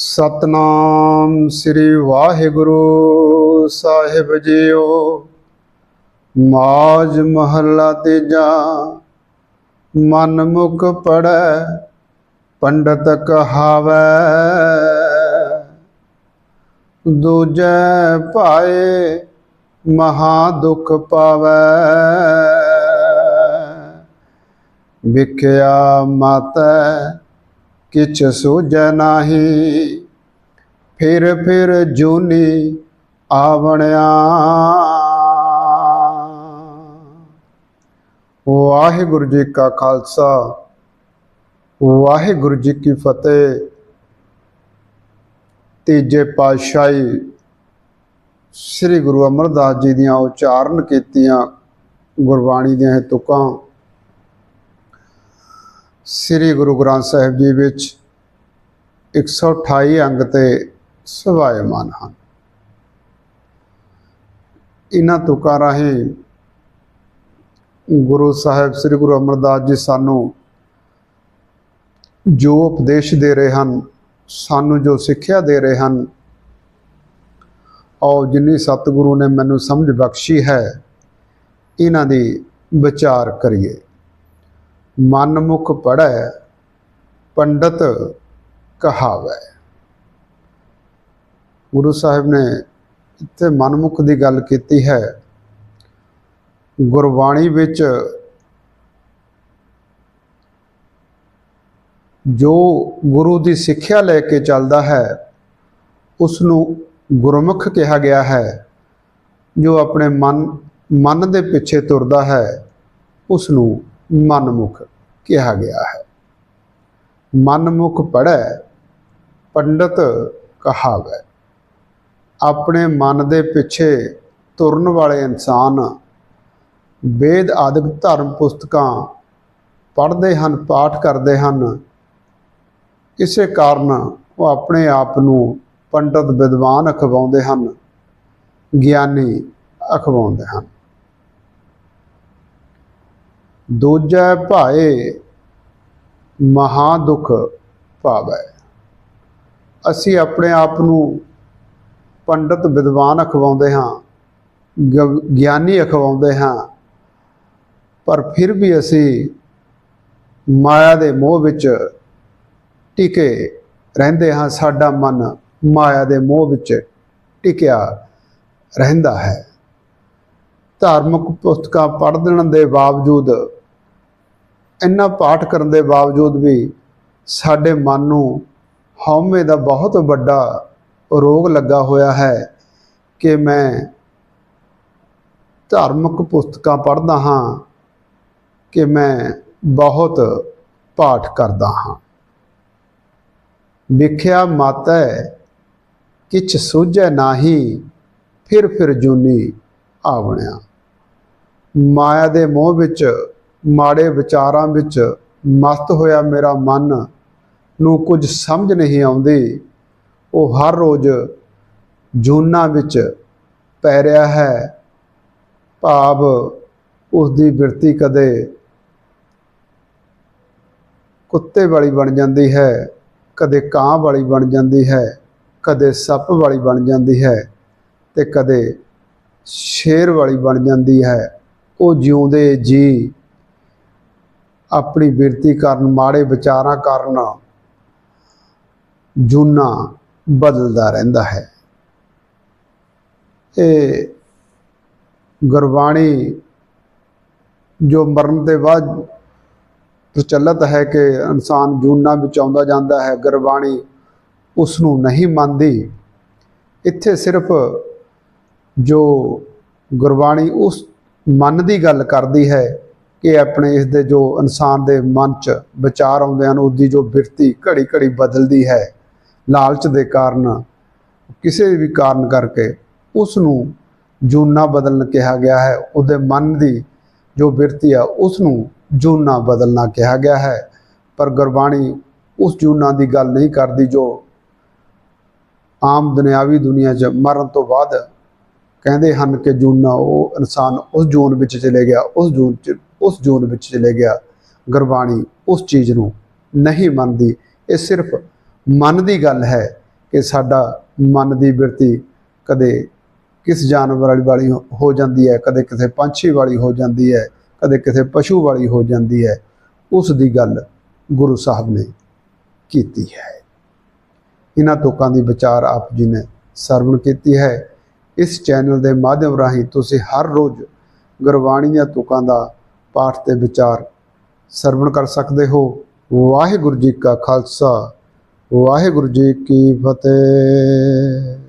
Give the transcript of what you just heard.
ਸਤਨਾਮ ਸ੍ਰੀ ਵਾਹਿਗੁਰੂ ਸਾਹਿਬ ਜੀਓ। ਮਾਜ ਮਹੱਲਾ ਤੀਜਾ ਮਨ ਮੁਖ ਪੜੈ, ਪੰਡਤ ਕਹਾਵੈ। ਦੂਜੈ ਭਾਏ ਮਹਾ ਦੁਖ ਪਾਵੈ। ਵਿਖਿਆ ਮਾਤਾ ਕਿਛ ਸੂਝੈ ਨਾਹੀ। ਫਿਰ ਫਿਰ ਜੂਨੀ ਆਵਣਿਆ। ਵਾਹਿਗੁਰੂ ਜੀ ਕਾ ਖਾਲਸਾ, ਵਾਹਿਗੁਰੂ ਜੀ ਕੀ ਫਤਿਹ। ਤੀਜੇ ਪਾਤਸ਼ਾਹੀ ਸ੍ਰੀ ਗੁਰੂ ਅਮਰਦਾਸ ਜੀ ਦੀਆਂ ਉਚਾਰਨ ਕੀਤੀਆਂ ਗੁਰਬਾਣੀ ਦੀਆਂ ਇਹ ਤੁਕਾਂ। ਸ੍ਰੀ ਗੁਰੂ ਗ੍ਰੰਥ ਸਾਹਿਬ ਜੀ ਵਿੱਚ 128 ਅੰਗ ਤੇ ਸਵਾਇਮਾਨ ਹਨ। ਇਹਨਾਂ ਤੁਕਾਂ ਰਾਹੀਂ ਗੁਰੂ ਸਾਹਿਬ ਸ੍ਰੀ ਗੁਰੂ ਅਮਰਦਾਸ ਜੀ ਸਾਨੂੰ ਜੋ ਉਪਦੇਸ਼ ਦੇ ਰਹੇ ਹਨ, ਸਾਨੂੰ ਜੋ ਸਿੱਖਿਆ ਦੇ ਰਹੇ ਹਨ ਔਰ ਜਿੰਨੀ ਸਤਿਗੁਰੂ ਨੇ ਮੈਨੂੰ ਸਮਝ ਬਖਸ਼ੀ ਹੈ, ਇਹਨਾਂ ਦੀ ਵਿਚਾਰ ਕਰੀਏ। ਮਨ ਮੁਖ ਪੜੈ ਪੰਡਤ ਕਹਾਵੈ। ਗੁਰੂ ਸਾਹਿਬ ਨੇ ਇੱਥੇ ਮਨਮੁਖ ਦੀ ਗੱਲ ਕੀਤੀ ਹੈ। ਗੁਰਬਾਣੀ ਵਿੱਚ ਜੋ ਗੁਰੂ ਦੀ ਸਿੱਖਿਆ ਲੈ ਕੇ ਚੱਲਦਾ ਹੈ ਉਸ ਨੂੰ ਗੁਰਮੁਖ ਕਿਹਾ ਗਿਆ ਹੈ। ਜੋ ਆਪਣੇ ਮਨ ਮਨ ਦੇ ਪਿੱਛੇ ਤੁਰਦਾ ਹੈ ਉਸ ਨੂੰ ਮਨਮੁਖ ਕਿਹਾ ਗਿਆ ਹੈ। ਮਨਮੁਖ ਪੜੈ ਪੰਡਤ ਕਹਾਵੈ। ਆਪਣੇ ਮਨ ਦੇ ਪਿੱਛੇ ਤੁਰਨ ਵਾਲੇ ਇਨਸਾਨ ਵੇਦ ਆਦਿਕ ਧਰਮ ਪੁਸਤਕਾਂ ਪੜ੍ਹਦੇ ਹਨ, ਪਾਠ ਕਰਦੇ ਹਨ। ਇਸੇ ਕਾਰਨ ਉਹ ਆਪਣੇ ਆਪ ਨੂੰ ਪੰਡਤ ਵਿਦਵਾਨ ਅਖਵਾਉਂਦੇ ਹਨ, ਗਿਆਨੀ ਅਖਵਾਉਂਦੇ ਹਨ। ਦੂਜੈ ਭਾਏ ਮਹਾ ਦੁਖ ਪਾਵੈ ਅਸੀਂ ਆਪਣੇ ਆਪ ਨੂੰ ਪੰਡਤ ਵਿਦਵਾਨ ਅਖਵਾਉਂਦੇ ਹਾਂ ਗ- ਗਿਆਨੀ ਅਖਵਾਉਂਦੇ ਹਾਂ, ਪਰ ਫਿਰ ਵੀ ਅਸੀਂ ਮਾਇਆ ਦੇ ਮੋਹ ਵਿੱਚ ਟਿਕੇ ਰਹਿੰਦੇ ਹਾਂ, ਸਾਡਾ ਮਨ ਮਾਇਆ ਦੇ ਮੋਹ ਵਿੱਚ ਟਿਕਿਆ ਰਹਿੰਦਾ ਹੈ। ਧਾਰਮਿਕ ਪੁਸਤਕਾਂ ਪੜ੍ਹਨ ਦੇ ਬਾਵਜੂਦ ਇੰਨਾ ਪਾਠ ਕਰਨ ਦੇ ਬਾਵਜੂਦ ਵੀ ਸਾਡੇ ਮਨ ਨੂੰ ਹਉਮੈ ਦਾ ਬਹੁਤ ਵੱਡਾ ਰੋਗ ਲੱਗਾ ਹੋਇਆ ਹੈ ਕਿ ਮੈਂ ਧਾਰਮਿਕ ਪੁਸਤਕਾਂ ਪੜ੍ਹਦਾ ਹਾਂ, ਕਿ ਮੈਂ ਬਹੁਤ ਪਾਠ ਕਰਦਾ ਹਾਂ। ਵਿਖਿਆ ਮਾਤੈ, ਕਿਛ ਸੂਝੈ ਨਾਹੀ, ਫਿਰ ਫਿਰ ਜੂਨੀ ਆਵਣਿਆ। ਮਾਇਆ ਦੇ ਮੋਹ ਵਿੱਚ ਮਾੜੇ ਵਿਚਾਰਾਂ ਵਿੱਚ ਮਸਤ ਹੋਇਆ ਮੇਰਾ ਮਨ ਨੂੰ ਕੁਝ ਸਮਝ ਨਹੀਂ ਆਉਂਦੀ। ਉਹ ਹਰ ਰੋਜ਼ ਜੂਨਾ ਵਿੱਚ ਪੈ ਰਿਹਾ ਹੈ। ਭਾਵ ਉਸ ਦੀ ਬਿਰਤੀ ਕਦੇ ਕੁੱਤੇ ਵਾਲੀ ਬਣ ਜਾਂਦੀ ਹੈ, ਕਦੇ ਕਾਂ ਵਾਲੀ ਬਣ ਜਾਂਦੀ ਹੈ, ਕਦੇ ਸੱਪ ਵਾਲੀ ਬਣ ਜਾਂਦੀ ਹੈ ਤੇ ਕਦੇ ਸ਼ੇਰ ਵਾਲੀ ਬਣ ਜਾਂਦੀ ਹੈ। ਉਹ ਜਿਉਂਦੇ ਜੀ ਆਪਣੀ ਬਿਰਤੀ ਕਾਰਨ, ਮਾੜੇ ਵਿਚਾਰਾਂ ਕਾਰਨ ਜੂਨਾ ਬਦਲਦਾ ਰਹਿੰਦਾ ਹੈ। ਇਹ ਗੁਰਬਾਣੀ ਜੋ ਮਰਨ ਦੇ ਬਾਅਦ ਪ੍ਰਚਲਿਤ ਹੈ ਕਿ ਇਨਸਾਨ ਜੂਨਾ ਵਿੱਚ ਆਉਂਦਾ ਜਾਂਦਾ ਹੈ, ਗੁਰਬਾਣੀ ਉਸ ਨੂੰ ਨਹੀਂ ਮੰਨਦੀ। ਇੱਥੇ ਸਿਰਫ ਜੋ ਗੁਰਬਾਣੀ ਉਸ ਮਨ ਦੀ ਗੱਲ ਕਰਦੀ ਹੈ ਕਿ ਆਪਣੇ ਇਸ ਦੇ ਜੋ ਇਨਸਾਨ ਦੇ ਮਨ 'ਚ ਵਿਚਾਰ ਆਉਂਦੇ ਹਨ ਉਹਦੀ ਜੋ ਬਿਰਤੀ ਘੜੀ ਘੜੀ ਬਦਲਦੀ ਹੈ, ਲਾਲਚ ਦੇ ਕਾਰਨ, ਕਿਸੇ ਵੀ ਕਾਰਨ ਕਰਕੇ ਉਸ ਨੂੰ ਜੂਨਾ ਬਦਲਣ ਕਿਹਾ ਗਿਆ ਹੈ। ਉਹਦੇ ਮਨ ਦੀ ਜੋ ਬਿਰਤੀ ਆ ਉਸ ਨੂੰ ਜੂਨਾ ਬਦਲਣਾ ਕਿਹਾ ਗਿਆ ਹੈ। ਪਰ ਗੁਰਬਾਣੀ ਉਸ ਜੂਨਾ ਦੀ ਗੱਲ ਨਹੀਂ ਕਰਦੀ ਜੋ ਆਮ ਦੁਨਿਆਵੀ ਦੁਨੀਆ 'ਚ ਮਰਨ ਤੋਂ ਬਾਅਦ ਕਹਿੰਦੇ ਹਨ ਕਿ ਜੂਨਾ ਉਹ ਇਨਸਾਨ ਉਸ ਜੂਨ ਵਿੱਚ ਚਲੇ ਗਿਆ, ਉਸ ਜੂਨ 'ਚ ਉਸ ਜ਼ੋਨ ਵਿੱਚ ਚਲੇ ਗਿਆ। ਗੁਰਬਾਣੀ ਉਸ ਚੀਜ਼ ਨੂੰ ਨਹੀਂ ਮੰਨਦੀ। ਇਹ ਸਿਰਫ ਮਨ ਦੀ ਗੱਲ ਹੈ ਕਿ ਸਾਡਾ ਮਨ ਦੀ ਬਿਰਤੀ ਕਦੇ ਕਿਸ ਜਾਨਵਰ ਵਾਲੀ ਹੋ- ਹੋ ਜਾਂਦੀ ਹੈ, ਕਦੇ ਕਿਸੇ ਪੰਛੀ ਵਾਲੀ ਹੋ ਜਾਂਦੀ ਹੈ, ਕਦੇ ਕਿਸੇ ਪਸ਼ੂ ਵਾਲੀ ਹੋ ਜਾਂਦੀ ਹੈ। ਉਸ ਦੀ ਗੱਲ ਗੁਰੂ ਸਾਹਿਬ ਨੇ ਕੀਤੀ ਹੈ। ਇਹਨਾਂ ਤੁਕਾਂ ਦੀ ਵਿਚਾਰ ਆਪ ਜੀ ਨੇ ਸਰਵਣ ਕੀਤੀ ਹੈ। ਇਸ ਚੈਨਲ ਦੇ ਮਾਧਿਅਮ ਰਾਹੀਂ ਤੁਸੀਂ ਹਰ ਰੋਜ਼ ਗੁਰਬਾਣੀ ਦੀਆਂ ਤੁਕਾਂ ਦਾ ਪਾਠ ਤੇ ਵਿਚਾਰ ਸਰਵਣ ਕਰ ਸਕਦੇ ਹੋ। ਵਾਹਿਗੁਰੂ ਜੀ ਕਾ ਖਾਲਸਾ। ਵਾਹਿਗੁਰੂ ਜੀ ਕੀ ਫਤਿਹ।